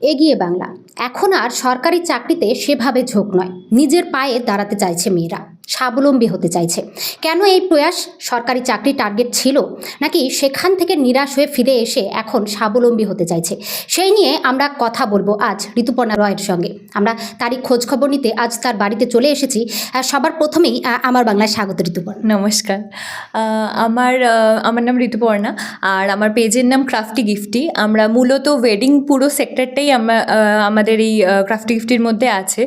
এগিয়ে বাংলা। এখন আর সরকারি চাকরিতে সেভাবে ঝোঁক নয়। নিজের পায়ে দাঁড়াতে চাইছে মেয়েরা। স্বাবলম্বী হতে চাইছে। কেন এই প্রয়াস? সরকারি চাকরি টার্গেট ছিল? নাকি সেখান থেকে নিরাশ হয়ে ফিরে এসে এখন স্বাবলম্বী হতে চাইছে? সেই নিয়ে আমরা কথা বলব আজ ঋতুপর্ণা রয়ের সঙ্গে। আমরা তারই খোঁজখবর নিতে আজ তার বাড়িতে চলে এসেছি। সবার প্রথমেই আমার বাংলায় স্বাগত ঋতুপর্ণা। নমস্কার। আমার আমার নাম ঋতুপর্ণা আর আমার পেজের নাম ক্রাফটি গিফটি। আমরা মূলত ওয়েডিং পুরো সেক্টরটাই আমাদের এই ক্রাফটি গিফটির মধ্যে আছে।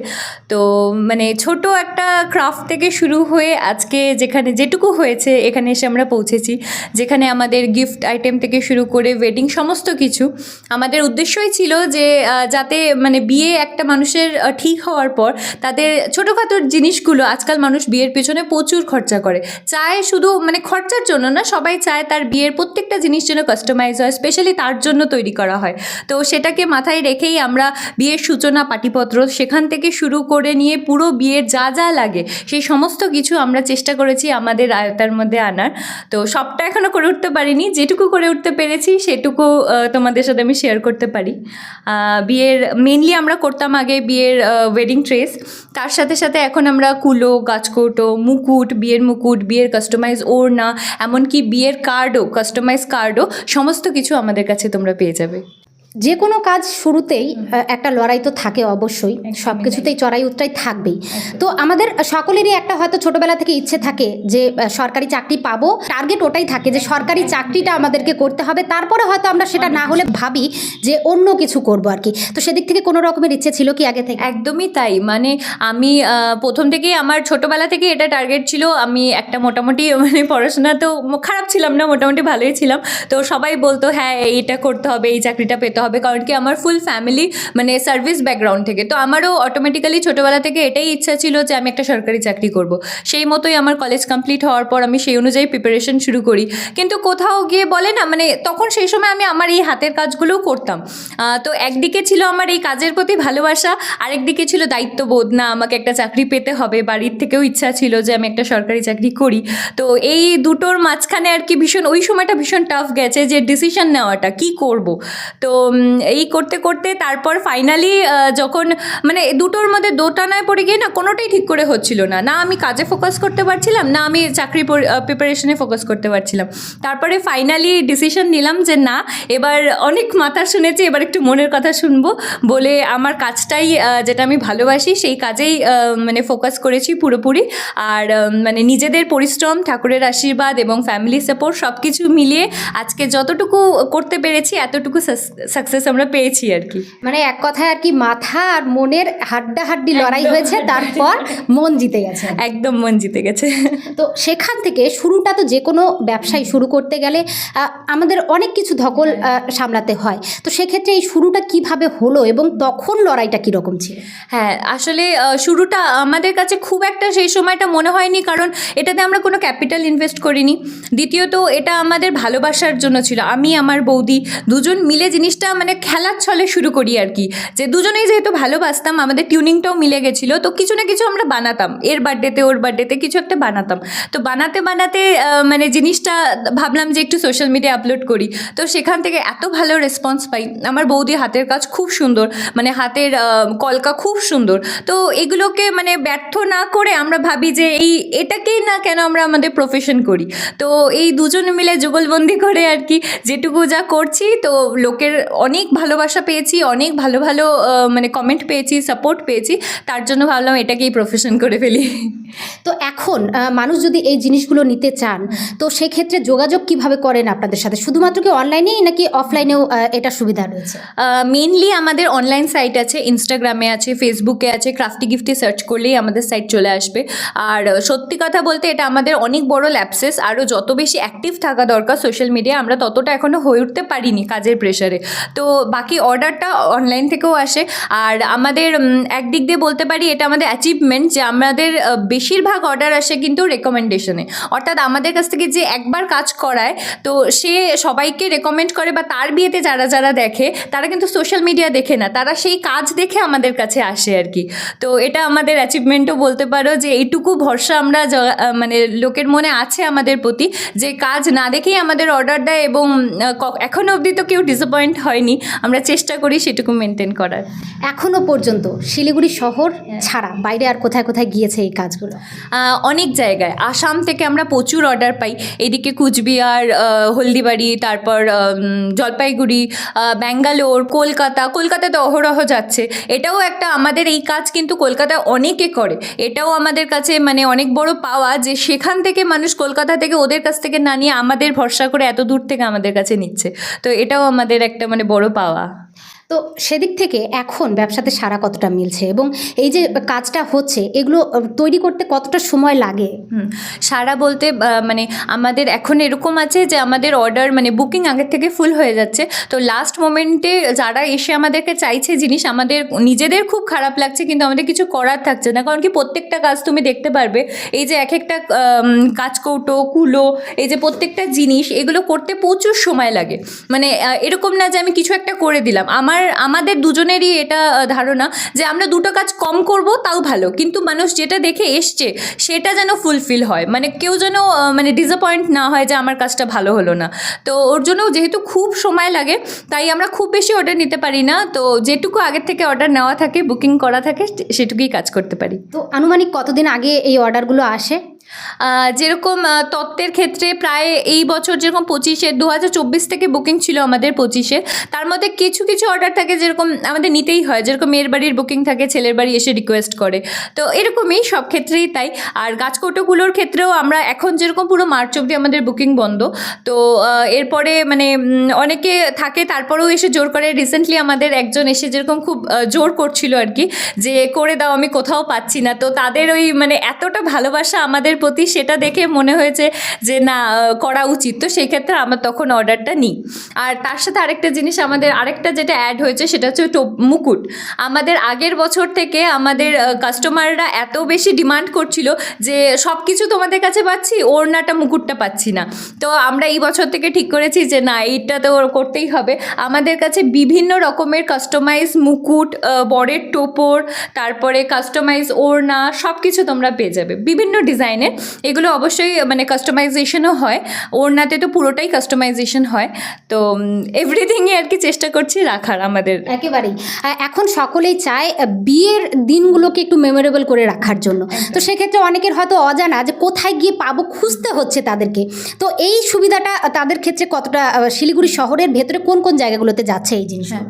তো মানে ছোট একটা ক্রাফট থেকে শুরু হয়ে আজকে যেখানে যেটুকু হয়েছে, এখানে এসে আমরা পৌঁছেছি। যেখানে আমাদের গিফট আইটেম থেকে শুরু করে ওয়েডিং সমস্ত কিছু। আমাদের উদ্দেশ্যই ছিল যে যাতে মানে বিয়ে একটা মানুষের ঠিক হওয়ার পর তাদের ছোটোখাটো জিনিসগুলো আজকাল মানুষ বিয়ের পেছনে প্রচুর খরচা করে। চায় শুধু মানে খরচার জন্য না, সবাই চায় তার বিয়ের প্রত্যেকটা জিনিস যেন কাস্টমাইজ হয় স্পেশালি তার জন্য তৈরি করা হয়। তো সেটাকে মাথায় রেখেই আমরা বিয়ের সূচনা পাটিপত্র সেখান থেকে শুরু করে নিয়ে পুরো বিয়ের যা যা লাগে, সেই সমস্ত কিছু আমরা চেষ্টা করেছি আমাদের আয়তার মধ্যে আনার। তো সবটা এখনও করে উঠতে পারিনি, যেটুকু করে উঠতে পেরেছি সেটুকু তোমাদের সাথে আমি শেয়ার করতে পারি। বিয়ের মেনলি আমরা করতাম আগে বিয়ের ওয়েডিং ট্রেস তার সাথে সাথে এখন আমরা কুলো, গাছকৌটো, মুকুট, বিয়ের মুকুট, বিয়ের কাস্টমাইজ ওড়না, এমনকি বিয়ের কার্ডও কাস্টমাইজ কার্ডও সমস্ত কিছু আমাদের কাছে তোমরা পেয়ে যাবে। যে কোনো কাজ শুরুতেই একটা লড়াই তো থাকে অবশ্যই সব কিছুতেই চড়াই উত্তরাই থাকবেই। তো আমাদের সকলেরই একটা হয়তো ছোটবেলা থেকে ইচ্ছে থাকে যে সরকারি চাকরি পাবো টার্গেট ওটাই থাকে যে সরকারি চাকরিটা আমাদেরকে করতে হবে তারপরে হয়তো আমরা সেটা না হলে ভাবি যে অন্য কিছু করব আর কি। তো সেদিক থেকে কোনো রকমের ইচ্ছে ছিল কি আগে থেকে? একদমই তাই মানে আমি প্রথম থেকেই আমার ছোটোবেলা থেকে এটা টার্গেট ছিল আমি একটা মোটামুটি মানে পড়াশোনা তো খারাপ ছিলাম না মোটামুটি ভালোই ছিলাম। তো সবাই বলতো হ্যাঁ এইটা করতে হবে এই চাকরিটা পেতে হবে, কারণ কি আমার ফুল ফ্যামিলি মানে সার্ভিস ব্যাকগ্রাউন্ড থেকে। তো আমারও অটোমেটিক্যালি ছোটোবেলা থেকে এটাই ইচ্ছা ছিল যে আমি একটা সরকারি চাকরি করব। সেই মতোই আমার কলেজ কমপ্লিট হওয়ার পর আমি সেই অনুযায়ী প্রিপারেশন শুরু করি। কিন্তু কোথাও গিয়ে বলে না মানে তখন সেই সময় আমি আমার এই হাতের কাজগুলোও করতাম। তো একদিকে ছিল আমার এই কাজের প্রতি ভালোবাসা, আরেকদিকে ছিল দায়িত্ববোধ, না, আমাকে একটা চাকরি পেতে হবে। বাড়ির থেকেও ইচ্ছা ছিল যে আমি একটা সরকারি চাকরি করি। তো এই দুটোর মাঝখানে আর কি ভীষণ, ওই সময়টা ভীষণ টাফ গেছে যে ডিসিশন নেওয়াটা, কি করব? তো এই করতে করতে তারপর ফাইনালি যখন মানে দুটোর মধ্যে দোটানায় পড়ে গিয়ে না কোনোটাই ঠিক করে হচ্ছিল না। না আমি কাজে ফোকাস করতে পারছিলাম, না আমি চাকরি প্রিপারেশনে ফোকাস করতে পারছিলাম। তারপরে ফাইনালি ডিসিশন নিলাম যে না, এবার অনেক মাথা শুনেছি, এবার একটু মনের কথা শুনব বলে আমার কাজটাই যেটা আমি ভালোবাসি সেই কাজেই মানে ফোকাস করেছি পুরোপুরি। আর মানে নিজেদের পরিশ্রম, ঠাকুরের আশীর্বাদ এবং ফ্যামিলি সাপোর্ট সব কিছু মিলিয়ে আজকে যতটুকু করতে পেরেছি, এতটুকু সাকসেস আমরা পেয়েছি আর কি। মানে এক কথায় আর কি মাথা আর মনের হাড্ডাহাড্ডি লড়াই হয়েছে তারপর মন জিতে গেছে। একদম মন জিতে গেছে। তো সেখান থেকে শুরুটা তো যে কোনো ব্যবসায় শুরু করতে গেলে আমাদের অনেক কিছু ধকল সামলাতে হয়। তো সেক্ষেত্রে এই শুরুটা কীভাবে হলো এবং তখন লড়াইটা কীরকম ছিল? হ্যাঁ আসলে শুরুটা আমাদের কাছে খুব একটা সেই সময়টা মনে হয়নি কারণ এটাতে আমরা কোনো ক্যাপিটাল ইনভেস্ট করিনি। দ্বিতীয়ত এটা আমাদের ভালোবাসার জন্য ছিল। আমি আমার বৌদি দুজন মিলে জিনিসটা মানে খেলার ছলে শুরু করি আর কি। যে দুজনেই যেহেতু ভালোবাসতাম, আমাদের টিউনিংটাও মিলে গেছিল, তো কিছু না কিছু আমরা বানাতাম। এর বার্থডেতে, ওর বার্থডেতে কিছু একটা বানাতাম। তো বানাতে বানাতে মানে জিনিসটা ভাবলাম যে একটু সোশ্যাল মিডিয়া আপলোড করি। তো সেখান থেকে এত ভালো রেসপন্স পাই। আমার বৌদি হাতের কাজ খুব সুন্দর। মানে হাতের কলকা খুব সুন্দর। তো এগুলোকে মানে ব্যর্থ না করে আমরা ভাবি যে এই, এটাকেই না কেন আমরা আমাদের প্রফেশন করি। তো এই দুজন মিলে যুগলবন্দি করে আর কি, যেটুকু যা করছি, তো লোকের অনেক ভালোবাসা পেয়েছি অনেক ভালো ভালো মানে কমেন্ট পেয়েছি সাপোর্ট পেয়েছি তার জন্য ভাবলাম এটাকেই প্রফেশন করে ফেলি। তো এখন মানুষ যদি এই জিনিসগুলো নিতে চান তো সেক্ষেত্রে যোগাযোগ কীভাবে করেন আপনাদের সাথে? শুধুমাত্র কি অনলাইনেই নাকি অফলাইনেও এটা সুবিধা রয়েছে? মেনলি আমাদের অনলাইন সাইট আছে ইনস্টাগ্রামে আছে ফেসবুকে আছে ক্রাফটি গিফটে সার্চ করলেই আমাদের সাইট চলে আসবে। আর সত্যি কথা বলতে এটা আমাদের অনেক বড় ল্যাপসেস আরও যত বেশি অ্যাক্টিভ থাকা দরকার সোশ্যাল মিডিয়া আমরা ততটা এখনও হয়ে উঠতে পারিনি কাজের প্রেশারে তো বাকি অর্ডারটা অনলাইন থেকেও আসে। আর আমাদের একদিক দিয়ে বলতে পারি এটা আমাদের অ্যাচিভমেন্ট যে আমাদের বেশিরভাগ অর্ডার আসে কিন্তু রেকমেন্ডেশনে অর্থাৎ আমাদের কাছ থেকে যে একবার কাজ করায় তো সে সবাইকে রেকমেন্ড করে বা তার বিয়েতে যারা যারা দেখে তারা কিন্তু সোশ্যাল মিডিয়া দেখে না তারা সেই কাজ দেখে আমাদের কাছে আসে আর কি। তো এটা আমাদের অ্যাচিভমেন্টও বলতে পারো যে এইটুকু ভরসা আমরা মানে লোকের মনে আছে আমাদের প্রতি যে কাজ না দেখেই আমাদের অর্ডার দেয় এবং আহ, ক- এখনও অবধি তো কেউ ডিসঅ্যাপয়েন্ট হয় হয়নি। আমরা চেষ্টা করি সেটুকু মেনটেন করার। এখনও পর্যন্ত শিলিগুড়ি শহর ছাড়া বাইরে আর কোথায় কোথায় গিয়েছে এই কাজগুলো? অনেক জায়গায়। আসাম থেকে আমরা প্রচুর অর্ডার পাই। এদিকে কুচবিহার হলদিবাড়ি তারপর জলপাইগুড়ি ব্যাঙ্গালোর কলকাতা। কলকাতাতে অহরহ যাচ্ছে। এটাও একটা আমাদের এই কাজ কিন্তু কলকাতায় অনেকে করে। এটাও আমাদের কাছে মানে অনেক বড় পাওয়া যে সেখান থেকে মানুষ কলকাতা থেকে ওদের কাছ থেকে না নিয়ে আমাদের ভরসা করে এত দূর থেকে আমাদের কাছে নিচ্ছে। তো এটাও আমাদের একটা মানে বড় পাওয়া। তো সেদিক থেকে এখন ব্যবসাতে সারা কতটা মিলছে এবং এই যে কাজটা হচ্ছে, এগুলো তৈরি করতে কতটা সময় লাগে? সারা বলতে মানে আমাদের এখন এরকম আছে যে আমাদের অর্ডার মানে বুকিং আগের থেকে ফুল হয়ে যাচ্ছে। তো লাস্ট মোমেন্টে যারা এসে আমাদেরকে চাইছে জিনিস, আমাদের নিজেদের খুব খারাপ লাগছে, কিন্তু আমাদের কিছু করার থাকছে না। কারণ কি, প্রত্যেকটা কাজ তুমি দেখতে পারবে। এই যে এক একটা কাজকৌটো কুলো, এই যে প্রত্যেকটা জিনিস, এগুলো করতে প্রচুর সময় লাগে। মানে এরকম না যে আমি কিছু একটা করে দিলাম। আমার, আমাদের দুজনেরই এটা ধারণা যে আমরা দুটো কাজ কম করব, তাও ভালো। কিন্তু মানুষ যেটা দেখে এসছে, সেটা যেন ফুলফিল হয়। মানে কেউ যেন মানে ডিসঅ্যাপয়েন্ট না হয় যে আমার কাজটা ভালো হলো না। তো ওর জন্য যেহেতু খুব সময় লাগে, তাই আমরা খুব বেশি অর্ডার নিতে পারি না। তো যেটুকু আগের থেকে অর্ডার নেওয়া থাকে বুকিং করা থাকে সেটুকুই কাজ করতে পারি। তো আনুমানিক কতদিন আগে এই অর্ডারগুলো আসে? যেরকম তত্ত্বের ক্ষেত্রে প্রায় এই বছর যেরকম পঁচিশে দু হাজার চব্বিশ থেকে বুকিং ছিল আমাদের পঁচিশে, তার মধ্যে কিছু কিছু অর্ডার থাকে যেরকম আমাদের নিতেই হয়। যেরকম মেয়ের বাড়ির বুকিং থাকে, ছেলের বাড়ি এসে রিকোয়েস্ট করে। তো এরকমই সব ক্ষেত্রেই তাই। আর গাছকৌটোগুলোর ক্ষেত্রেও আমরা এখন যেরকম পুরো মার্চ অবধি আমাদের বুকিং বন্ধ, তো এরপরে মানে অনেকে থাকে, তারপরেও এসে জোর করে। রিসেন্টলি আমাদের একজন এসে যেরকম খুব জোর করছিল আর কি, যে, করে দাও, আমি কোথাও পাচ্ছি না। তো তাদের ওই মানে এতটা ভালোবাসা আমাদের প্রতি সেটা দেখে মনে হয়েছে যে না করা উচিত। তো সেই ক্ষেত্রে আমরা তখন অর্ডারটা নিই। আর তার সাথে আরেকটা জিনিস আমাদের, আরেকটা যেটা অ্যাড হয়েছে সেটা হচ্ছে টোপ- মুকুট। আমাদের আগের বছর থেকে আমাদের কাস্টমাররা এত বেশি ডিমান্ড করছিল যে সব কিছু তোমাদের কাছে পাচ্ছি, ওড়নাটা, মুকুটটা পাচ্ছি না। তো আমরা এই বছর থেকে ঠিক করেছি যে না, এইটা তো করতেই হবে। আমাদের কাছে বিভিন্ন রকমের কাস্টমাইজ মুকুট বরের টোপর, তারপরে কাস্টমাইজ ওড়না সব কিছু তোমরা পেয়ে যাবে। বিভিন্ন ডিজাইনের এগুলো অবশ্যই মানে কাস্টমাইজেশনও হয়। ওড়নাতে তো পুরোটাই কাস্টমাইজেশন হয়। তো এভরিথিংই আর কি চেষ্টা করছি রাখার আমাদের। একেবারেই। এখন সকলেই চায় বিয়ের দিনগুলোকে একটু মেমোরেবল করে রাখার জন্য। তো সেক্ষেত্রে অনেকের হয়তো অজানা যে কোথায় গিয়ে পাবো খুঁজতে হচ্ছে তাদেরকে। তো এই সুবিধাটা তাদের ক্ষেত্রে কতটা শিলিগুড়ি শহরের ভেতরে কোন কোন জায়গাগুলোতে যাচ্ছে এই জিনিস হ্যাঁ।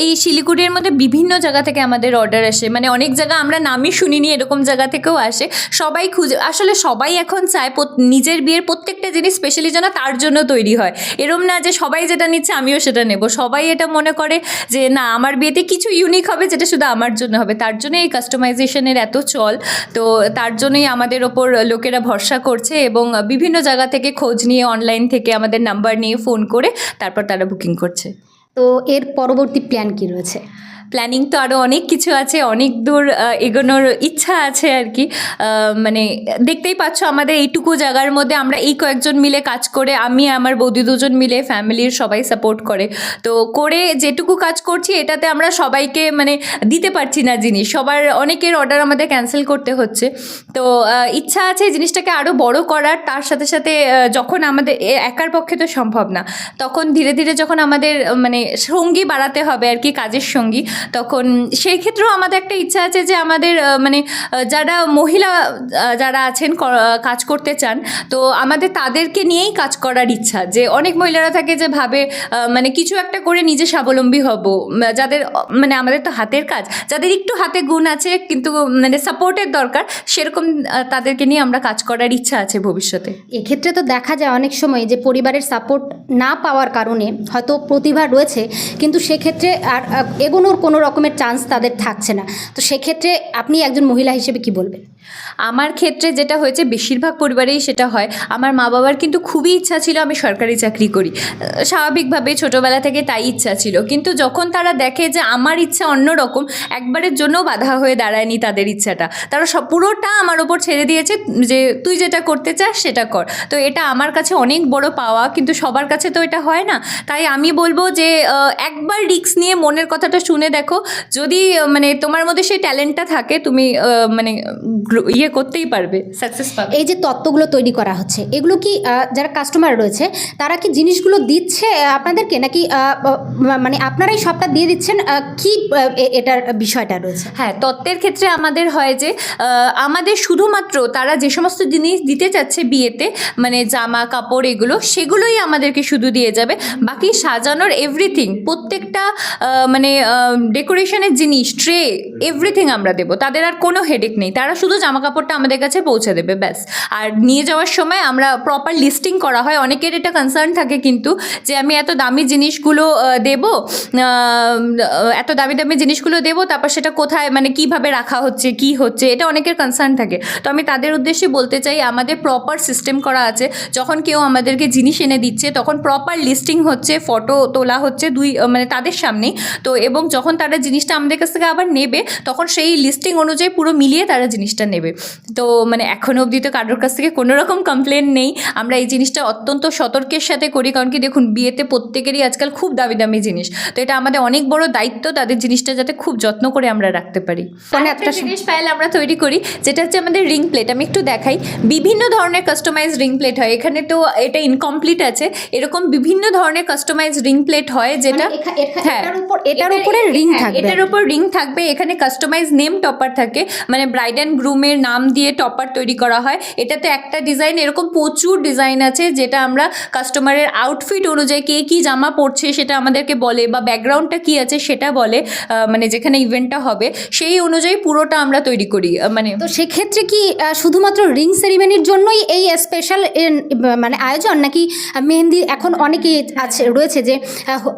এই শিলিগুড়ির মধ্যে বিভিন্ন জায়গা থেকে আমাদের অর্ডার আসে। মানে অনেক জায়গা আমরা নামই শুনিনি এরকম জায়গা থেকেও আসে। সবাই খুঁজে আসলে সবাই এখন চায় নিজের বিয়ের প্রত্যেকটা জিনিস স্পেশালি যেন তার জন্য তৈরি হয়। এরম না যে সবাই যেটা নিচ্ছে আমিও সেটা নেব। সবাই এটা মনে করে যে, না, আমার বিয়েতে কিছু ইউনিক হবে যেটা শুধু আমার জন্য হবে। তার জন্য এই কাস্টমাইজেশনের এত চল। তো তার জন্যই আমাদের ওপর লোকেরা ভরসা করছে এবং বিভিন্ন জায়গা থেকে খোঁজ নিয়ে অনলাইন থেকে আমাদের নাম্বার নিয়ে ফোন করে তারপর তারা বুকিং করছে। তো এর পরবর্তী প্ল্যান কি রয়েছে? প্ল্যানিং তো আরও অনেক কিছু আছে, অনেক দূর এগোনোর ইচ্ছা আছে আর কি। মানে দেখতেই পাচ্ছ আমাদের এইটুকু জায়গার মধ্যে আমরা এই কয়েকজন মিলে কাজ করে, আমি আমার বৌদি দুজন মিলে ফ্যামিলির সবাই সাপোর্ট করে। তো করে যেটুকু কাজ করছি, এটাতে আমরা সবাইকে মানে দিতে পারছি না জিনিস। সবার অনেকের অর্ডার আমাদের ক্যান্সেল করতে হচ্ছে। তো ইচ্ছা আছে জিনিসটাকে আরও বড় করার, তার সাথে সাথে যখন আমাদের একার পক্ষে তো সম্ভব না, তখন ধীরে ধীরে যখন আমাদের মানে সঙ্গী বাড়াতে হবে আর কি, কাজের সঙ্গী তখন সেই ক্ষেত্রেও আমাদের একটা ইচ্ছা আছে যে আমাদের মানে যারা মহিলা যারা আছেন কাজ করতে চান, তো আমাদের তাদেরকে নিয়েই কাজ করার ইচ্ছা। যে অনেক মহিলারা থাকে যে ভাবে মানে কিছু একটা করে নিজে স্বাবলম্বী হব। যাদের মানে আমাদের তো হাতের কাজ। যাদের একটু হাতে গুণ আছে, কিন্তু মানে সাপোর্টের দরকার, সেরকম তাদেরকে নিয়ে আমরা কাজ করার ইচ্ছা আছে ভবিষ্যতে। এক্ষেত্রে তো দেখা যায় অনেক সময় যে পরিবারের সাপোর্ট না পাওয়ার কারণে হয়তো প্রতিভা রয়েছে, কিন্তু সেক্ষেত্রে আর এগোনোর কোনো রকমের চান্স তাদের থাকছে না। তো সেক্ষেত্রে আপনি একজন মহিলা হিসেবে কি বলবেন? আমার ক্ষেত্রে যেটা হয়েছে, বেশিরভাগ পরিবারেই সেটা হয়। আমার মা বাবার কিন্তু খুবই ইচ্ছা ছিল আমি সরকারি চাকরি করি। স্বাভাবিকভাবে ছোটোবেলা থেকে তাই ইচ্ছা ছিল। কিন্তু যখন তারা দেখে যে আমার ইচ্ছা অন্যরকম একবারের জন্য বাধা হয়ে দাঁড়ায়নি তাদের ইচ্ছাটা। তারা সব পুরোটা আমার ওপর ছেড়ে দিয়েছে যে, তুই যেটা করতে চাস, সেটা কর। তো এটা আমার কাছে অনেক বড় পাওয়া, কিন্তু সবার কাছে তো এটা হয় না। তাই আমি বলব যে একবার রিস্ক নিয়ে মনের কথাটা শুনে দেখো। যদি মানে তোমার মধ্যে সেই ট্যালেন্টটা থাকে, তুমি মানে ইয়ে করতেই পারবে সাকসেস পাবে। এই যে তত্ত্বগুলো তৈরি করা হচ্ছে এগুলো কি যারা কাস্টমার রয়েছে তারা কি জিনিসগুলো দিচ্ছে আপনাদেরকে? নাকি মানে আপনারাই সবটা দিয়ে দিচ্ছেন কি এটার বিষয়টা রয়েছে? হ্যাঁ তত্ত্বের ক্ষেত্রে আমাদের হয় যে আমাদের শুধুমাত্র তারা যে সমস্ত জিনিস দিতে চাচ্ছে বিয়েতে মানে জামা কাপড় এগুলো সেগুলোই আমাদেরকে শুধু দিয়ে যাবে। বাকি সাজানোর এভরিথিং প্রত্যেকটা মানে ডেকোরেশনের জিনিস ট্রে এভরিথিং আমরা দেবো। তাদের আর কোনো হেডেক নেই। তারা শুধু জামা কাপড়টা আমাদের কাছে পৌঁছে দেবে, ব্যাস। আর নিয়ে যাওয়ার সময় আমরা প্রপার লিস্টিং করা হয়। অনেকের এটা কনসার্ন থাকে কিন্তু যে আমি এত দামি জিনিসগুলো দেবো এত দামি দামি জিনিসগুলো দেবো, তারপর সেটা কোথায় মানে কীভাবে রাখা হচ্ছে, কি হচ্ছে, এটা অনেকের কনসার্ন থাকে। তো আমি তাদের উদ্দেশ্যে বলতে চাই, আমাদের প্রপার সিস্টেম করা আছে। যখন কেউ আমাদেরকে জিনিস এনে দিচ্ছে, তখন প্রপার লিস্টিং হচ্ছে ফটো তোলা হচ্ছে দুই মানে তাদের সামনেই। তো এবং যখন তারা জিনিসটা আমাদের কাছ থেকে আবার নেবে, তখন সেই লিস্টিং অনুযায়ী পুরো মিলিয়ে তারা জিনিসটা নেবে। তো মানে এখনও অবধি তো কারোর কাছ থেকে কোনো রকম কমপ্লেন নেই। আমরা এই জিনিসটা অত্যন্ত সতর্কের সাথে করি কারণ কি দেখুন বিয়েতে প্রত্যেকেরই আজকাল খুব দামি দামি জিনিস। তো এটা আমাদের অনেক বড় দায়িত্ব তাদের জিনিসটা যাতে খুব যত্ন করে আমরা রাখতে পারি। মানে একটা জিনিস পাইল আমরা তৈরি করি যেটা হচ্ছে আমাদের রিং প্লেট আমি একটু দেখাই বিভিন্ন ধরনের কাস্টমাইজ রিং প্লেট হয়। এখানে তো এটা ইনকমপ্লিট আছে। এরকম বিভিন্ন ধরনের কাস্টমাইজ রিং প্লেট হয় যেটা মানে এখা- হ্যাঁ। এটার উপর রিং হ্যাঁ, থাকবে। এটার উপর রিং থাকবে। এখানে কাস্টমাইজ নেম টপার থাকে। মানে ব্রাইড অ্যান্ড গ্রুমের নাম দিয়ে টপার তৈরি করা হয়। এটাতে একটা ডিজাইন এরকম প্রচুর ডিজাইন আছে যেটা আমরা কাস্টমারের আউটফিট অনুযায়ী কে কী জামা পরছে সেটা আমাদেরকে বলে বা ব্যাকগ্রাউন্ডটা কী আছে সেটা বলে মানে যেখানে ইভেন্টটা হবে সেই অনুযায়ী পুরোটা আমরা তৈরি করি মানে তো সেক্ষেত্রে কি শুধুমাত্র রিং সেরিমনির জন্যই এই স্পেশাল মানে আয়োজন নাকি মেহেন্দি এখন অনেকে আছে রয়েছে যে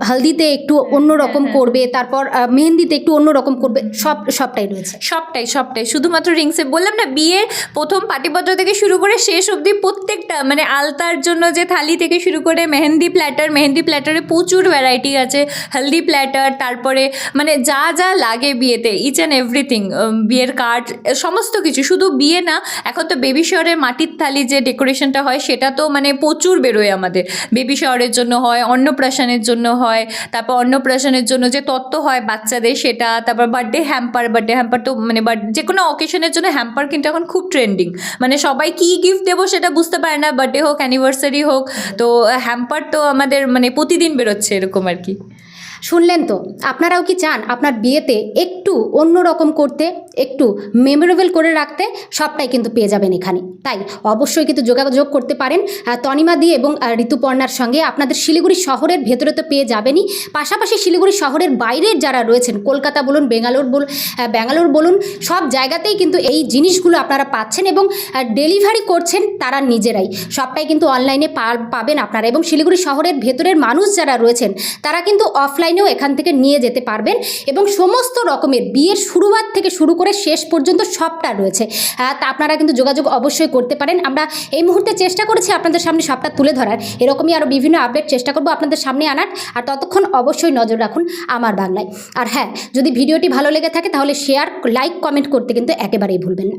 হলদিতে একটু অন্যরকম হ্যাঁ, করবে তারপর মেহেন্দিতে একটু অন্যরকম করবে সব সবটাই রয়েছে? সবটাই সবটাই। শুধুমাত্র রিংসে বললাম না বিয়ের প্রথম পাটিপত্র থেকে শুরু করে শেষ অবধি প্রত্যেকটা মানে আলতার জন্য যে থালি থেকে শুরু করে মেহেন্দি প্ল্যাটার মেহেন্দি প্ল্যাটারে প্রচুর ভ্যারাইটি আছে। হলদি প্ল্যাটার তারপরে মানে যা যা লাগে বিয়েতে ইচ অ্যান্ড এভরিথিং বিয়ের কার্ড সমস্ত কিছু। শুধু বিয়ে না, এখন তো বেবি শহরের মাটির থালি যে ডেকোরেশনটা হয়, সেটা তো মানে প্রচুর বেরোয় আমাদের। বেবি শহরের জন্য হয়, অন্নপ্রাশনের জন্য হয়, তারপর অন্নপ্রাশনের জন্য যে তত্ত্ব হয় বাচ্চাদের, সেটা, তারপর বার্থডে হ্যাম্পার বার্থডে হ্যাম্পার তো মানে যে কোনো অকেশনের জন্য হ্যাম্পার কিন্তু এখন খুব ট্রেন্ডিং মানে সবাই কি গিফট দেবো সেটা বুঝতে পারে না বার্থডে হোক অ্যানিভার্সারি হোক, তো হ্যাম্পার তো আমাদের মানে প্রতিদিন বেরোচ্ছে এরকম আর কি। শুনলেন তো? আপনারাও কি চান আপনার বিয়েতে একটু অন্য রকম করতে একটু মেমোরেবল করে রাখতে? সবটাই কিন্তু পেয়ে যাবেন এখানে। তাই অবশ্যই কিন্তু যোগাযোগ করতে পারেন তনিমা দি এবং ঋতুপর্ণার সঙ্গে। আপনাদের শিলিগুড়ি শহরের ভেতরে তো পেয়ে যাবেনই। পাশাপাশি শিলিগুড়ি শহরের বাইরের যারা রয়েছেন কলকাতা বলুন বেঙ্গালোর বলুন আহ, ব্যাঙ্গালোর বলুন সব জায়গাতেই কিন্তু এই জিনিসগুলো আপনারা পাচ্ছেন এবং ডেলিভারি করছেন তারা নিজেরাই। সবটাই কিন্তু অনলাইনে পাবেন আপনারা এবং শিলিগুড়ি শহরের ভেতরের মানুষ যারা রয়েছেন তারা কিন্তু অফলাইনেও এখান থেকে নিয়ে যেতে পারবেন এবং সমস্ত রকমের বিয়ের শুরুয়াত থেকে শুরু করে শেষ পর্যন্ত সবটা রয়েছে। তা আপনারা কিন্তু যোগাযোগ অবশ্যই করতে পারেন। আমরা এই মুহূর্তে চেষ্টা করেছি আপনাদের সামনে সবটা তুলে ধরার। এরকমই আরও বিভিন্ন আপডেট চেষ্টা করব আপনাদের সামনে আনার। আর ততক্ষণ অবশ্যই নজর রাখুন আমার বাংলায়। আর হ্যাঁ যদি ভিডিওটি ভালো লেগে থাকে তাহলে শেয়ার লাইক কমেন্ট করতে কিন্তু একেবারেই ভুলবেন না।